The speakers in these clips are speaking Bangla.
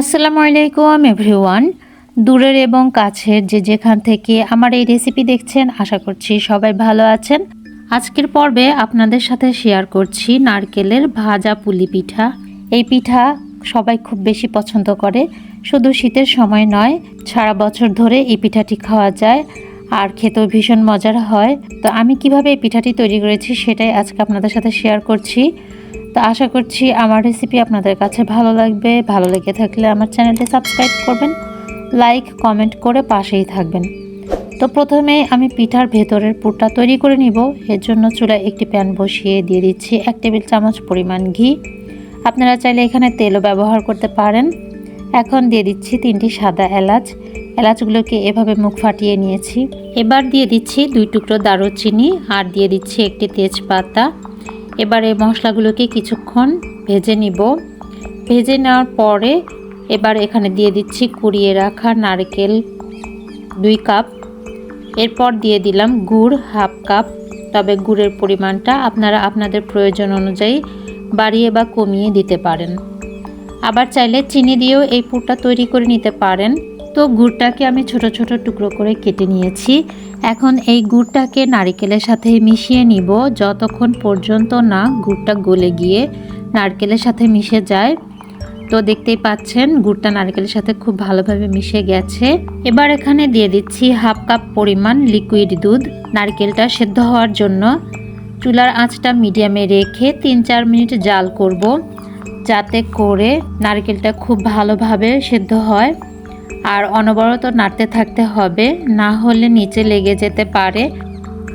আসসালামু আলাইকুম, এভরিওয়ান। দূরের এবং কাছের যে যেখান থেকে আমার এই রেসিপি দেখছেন, আশা করছি সবাই ভালো আছেন। আজকের পর্বে আপনাদের সাথে শেয়ার করছি নারকেলের ভাজা পুলি পিঠা। এই পিঠা সবাই খুব বেশি পছন্দ করে। শুধু শীতের সময় নয়, সারা বছর ধরে এই পিঠাটি খাওয়া যায় আর খেতেও ভীষণ মজার হয়। তো আমি কীভাবে এই পিঠাটি তৈরি করেছি সেটাই আজকে আপনাদের সাথে শেয়ার করছি। তো আশা করছি আমার রেসিপি আপনাদের কাছে ভালো লাগবে। ভালো লেগে থাকলে আমার চ্যানেলটি সাবস্ক্রাইব করবেন লাইক কমেন্ট করে পাশেই থাকবেন। তো প্রথমে আমি পিঠার ভেতরের পুরটা তৈরি করে নিব। এর জন্য চুলায় একটি প্যান বসিয়ে দিয়ে দিচ্ছি এক টেবিল চামচ পরিমাণ ঘি। আপনারা চাইলে এখানে তেলও ব্যবহার করতে পারেন। এখন দিয়ে দিচ্ছি তিনটি সাদা এলাচ। এলাচগুলোকে এভাবে মুখ ফাটিয়ে নিয়েছি। এবার দিয়ে দিচ্ছি দুই টুকরো দারুচিনি আর দিয়ে দিচ্ছি একটি তেজপাতা। এবার মশলাগুলোকে কিছুক্ষণ ভেজে নিব। ভেজে নেওয়ার পরে এবার এখানে দিয়ে দিচ্ছি কুড়িয়ে রাখা নারকেল দুই কাপ। এরপর দিয়ে দিলাম গুড় হাফ কাপ। তবে গুড়ের পরিমাণটা আপনারা আপনাদের প্রয়োজন অনুযায়ী বাড়িয়ে বা কমিয়ে দিতে পারেন। আবার চাইলে চিনি দিয়েও এই পুরটা তৈরি করে নিতে পারেন। তো গুড়টাকে আমি ছোট ছোট টুকরো করে কেটে নিয়েছি। এখন এই গুড়টাকে নারিকেলের সাথে মিশিয়ে নিব। যতক্ষণ পর্যন্ত না গুড়টা গলে গিয়ে নারকেলের সাথে মিশে যায়। তো দেখতেই পাচ্ছেন, গুড়টা নারকেলের সাথে খুব ভালোভাবে মিশে গেছে। এবার এখানে দিয়ে দিচ্ছি হাফ কাপ পরিমাণ লিকুইড দুধ। নারকেলটা সেদ্ধ হওয়ার জন্য চুলার আঁচটা মিডিয়ামে রেখে তিন চার মিনিট জাল করব। যাতে করে নারকেলটা খুব ভালোভাবে সেদ্ধ হয়। আর অনবরত নাড়তে থাকতে হবে, না হলে নিচে লেগে যেতে পারে।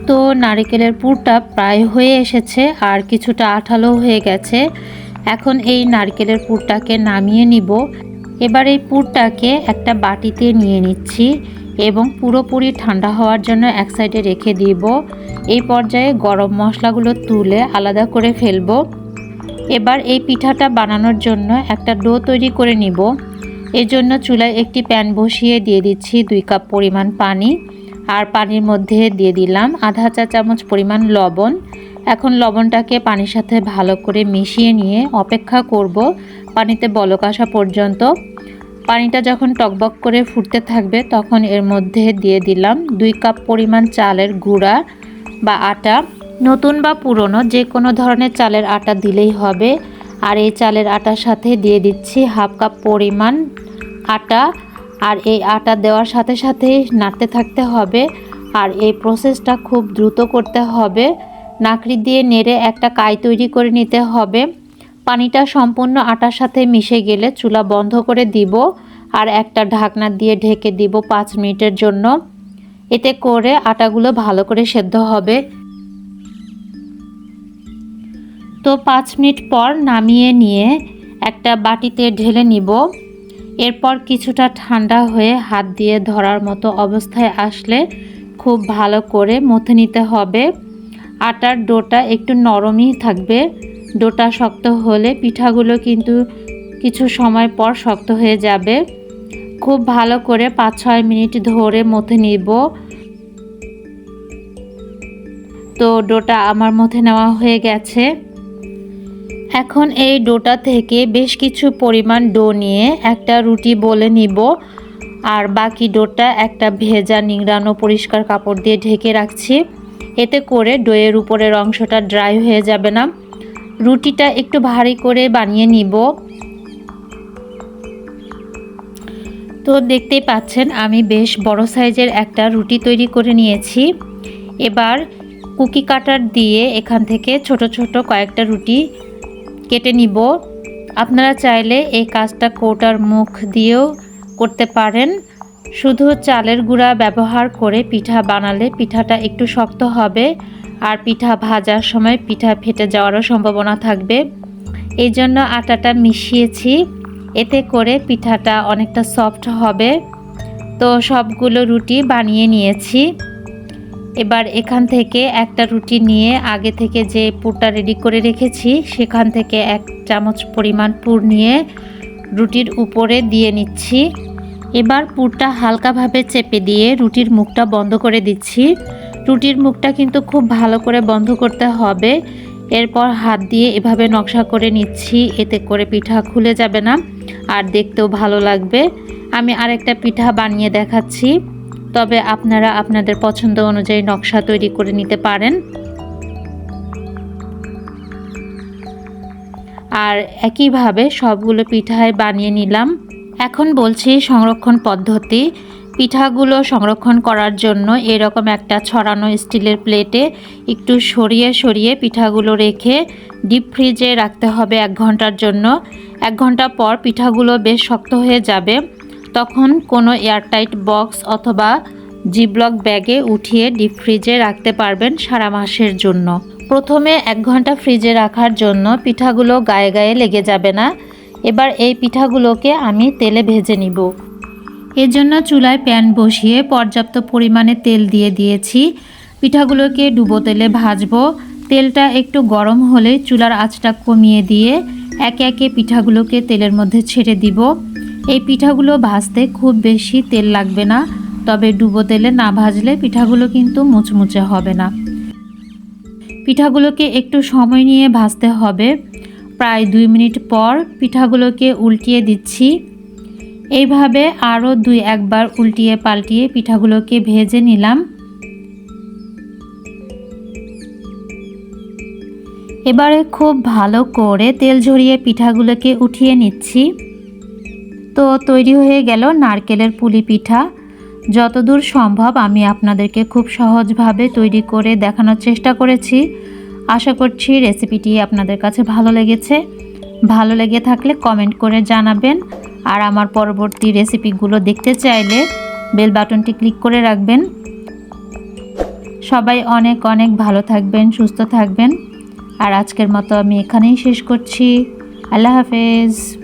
তো নারিকেলের পুরটা প্রায় হয়ে এসেছে, আর কিছুটা আঠালো হয়ে গেছে। এখন এই নারকেলের পুরটাকে নামিয়ে নিব। এবার এই পুরটাকে একটা বাটিতে নিয়ে নিচ্ছি এবং পুরোপুরি ঠান্ডা হওয়ার জন্য এক সাইডে রেখে দিব। এই পর্যায়ে গরম মশলাগুলো তুলে আলাদা করে ফেলব। এবার এই পিঠাটা বানানোর জন্য একটা ডো তৈরি করে নিব। এর জন্য চুলায় একটি প্যান বসিয়ে দিয়ে দিচ্ছি দুই কাপ পরিমাণ পানি আর পানির মধ্যে দিয়ে দিলাম আধা চা চামচ পরিমাণ লবণ। এখন লবণটাকে পানির সাথে ভালো করে মিশিয়ে নিয়ে অপেক্ষা করব পানিতে বলক আসা পর্যন্ত। পানিটা যখন টকবক করে ফুটতে থাকবে তখন এর মধ্যে দিয়ে দিলাম দুই কাপ পরিমাণ চালের গুঁড়া বা আটা। নতুন বা পুরনো যে কোনো ধরনের চালের আটা দিলেই হবে। আর এই চালের আটার সাথে দিয়ে দিচ্ছি হাফ কাপ পরিমাণ আটা। আর এই আটা দেওয়ার সাথে সাথে নাড়তে থাকতে হবে। আর এই প্রসেসটা খুব দ্রুত করতে হবে। নাকড়ি দিয়ে নেড়ে একটা কাই তৈরি করে নিতে হবে। পানিটা সম্পূর্ণ আটার সাথে মিশে গেলে চুলা বন্ধ করে দিব। আর একটা ঢাকনা দিয়ে ঢেকে দিব পাঁচ মিনিটের জন্য। এতে করে আটাগুলো ভালো করে সেদ্ধ হবে। তো পাঁচ মিনিট পর নামিয়ে নিয়ে একটা বাটিতে ঢেলে নিব। এরপর কিছুটা ঠান্ডা হয়ে হাত দিয়ে ধরার মতো অবস্থায় আসলে খুব ভালো করে মথে নিতে হবে। আটার ডোটা একটু নরমই থাকবে। ডোটা শক্ত হলে পিঠাগুলো কিন্তু কিছু সময় পর শক্ত হয়ে যাবে। খুব ভালো করে পাঁচ ছয় মিনিট ধরে মথে নিব। তো ডোটা আমার মধ্যে নেওয়া হয়ে গেছে। এখন এই ডোটা থেকে বেশ কিছু পরিমাণ ডো নিয়ে একটা রুটি বলে নিব। আর বাকি ডোটা একটা ভেজা নিংড়ানো পরিষ্কার কাপড় দিয়ে ঢেকে রাখছি। এতে করে ডোয়ের উপরের অংশটা ড্রাই হয়ে যাবে না। রুটিটা একটু ভারী করে বানিয়ে নিব। তো দেখতেই পাচ্ছেন, আমি বেশ বড় সাইজের একটা রুটি তৈরি করে নিয়েছি। এবার কুকি কাটার দিয়ে এখান থেকে ছোট ছোট কয়েকটা রুটি কেটে নিব। আপনারা চাইলে এই কাজটা কৌটার মুখ দিয়েও করতে পারেন। শুধু চালের গুঁড়া ব্যবহার করে পিঠা বানালে পিঠাটা একটু শক্ত হবে আর পিঠা ভাজার সময় পিঠা ফেটে যাওয়ারও সম্ভাবনা থাকবে। এই জন্য আটাটা মিশিয়েছি। এতে করে পিঠাটা অনেকটা সফট হবে। তো সবগুলো রুটি বানিয়ে নিয়েছি। এবার এখান থেকে একটা রুটি নিয়ে আগে থেকে যে পুরটা রেডি করে রেখেছি, সেখান থেকে এক চামচ পরিমাণ পুর নিয়ে রুটির উপরে দিয়ে নিচ্ছি। এবার পুরটা হালকাভাবে চেপে দিয়ে রুটির মুখটা বন্ধ করে দিচ্ছি। রুটির মুখটা কিন্তু খুব ভালো করে বন্ধ করতে হবে। এরপর হাত দিয়ে এভাবে নকশা করে নিচ্ছি, এতে করে পিঠা খুলে যাবে না। আর দেখতেও ভালো লাগবে। আমি আরেকটা পিঠা বানিয়ে দেখাচ্ছি। তবে আপনারা আপনাদের পছন্দ অনুযায়ী নকশা তৈরি করে নিতে পারেন। আর একইভাবে সবগুলো পিঠায় বানিয়ে নিলাম। এখন বলছি সংরক্ষণ পদ্ধতি। পিঠাগুলো সংরক্ষণ করার জন্য এরকম একটা ছড়ানো স্টিলের প্লেটে একটু সরিয়ে সরিয়ে পিঠাগুলো রেখে ডিপ ফ্রিজে রাখতে হবে এক ঘণ্টার জন্য। এক ঘণ্টা পর পিঠাগুলো বেশ শক্ত হয়ে যাবে। তখন কোনো এয়ারটাইট বক্স অথবা জিব্লক ব্যাগে উঠিয়ে ডিপ ফ্রিজে রাখতে পারবেন সারা মাসের জন্য। প্রথমে এক ঘণ্টা ফ্রিজে রাখার জন্য পিঠাগুলো গায়ে গায়ে লেগে যাবে না। এবার এই পিঠাগুলোকে আমি তেলে ভেজে নিব। এর জন্য চুলায় প্যান বসিয়ে পর্যাপ্ত পরিমাণে তেল দিয়ে দিয়েছি। পিঠাগুলোকে ডুবো তেলে ভাজবো। তেলটা একটু গরম হলে চুলার আঁচটা কমিয়ে দিয়ে একে একে পিঠাগুলোকে তেলের মধ্যে ছেড়ে দিব। এই পিঠাগুলো ভাজতে খুব বেশি তেল লাগবে না, তবে ডুবো তেলে না ভাজলে পিঠাগুলো কিন্তু মুচমুচে হবে না। পিঠাগুলোকে একটু সময় নিয়ে ভাজতে হবে। প্রায় দুই মিনিট পর পিঠাগুলোকে উল্টিয়ে দিচ্ছি। এইভাবে আরও দুই একবার উল্টিয়ে পাল্টিয়ে পিঠাগুলোকে ভেজে নিলাম। এবারে খুব ভালো করে তেল ঝরিয়ে পিঠাগুলোকে উঠিয়ে নিচ্ছি। তো তৈরি হয়ে গেল নারকেলের পুলি পিঠা। যতদূর সম্ভব আমি আপনাদেরকে খুব সহজভাবে তৈরি করে দেখানোর চেষ্টা করেছি। আশা করছি রেসিপিটি আপনাদের কাছে ভালো লেগেছে। ভালো লেগে থাকলে কমেন্ট করে জানাবেন। আর আমার পরবর্তী রেসিপিগুলো দেখতে চাইলে বেল বাটনটি ক্লিক করে রাখবেন। সবাই অনেক অনেক ভালো থাকবেন, সুস্থ থাকবেন। আর আজকের মতো আমি এখানেই শেষ করছি। আল্লাহ হাফেজ।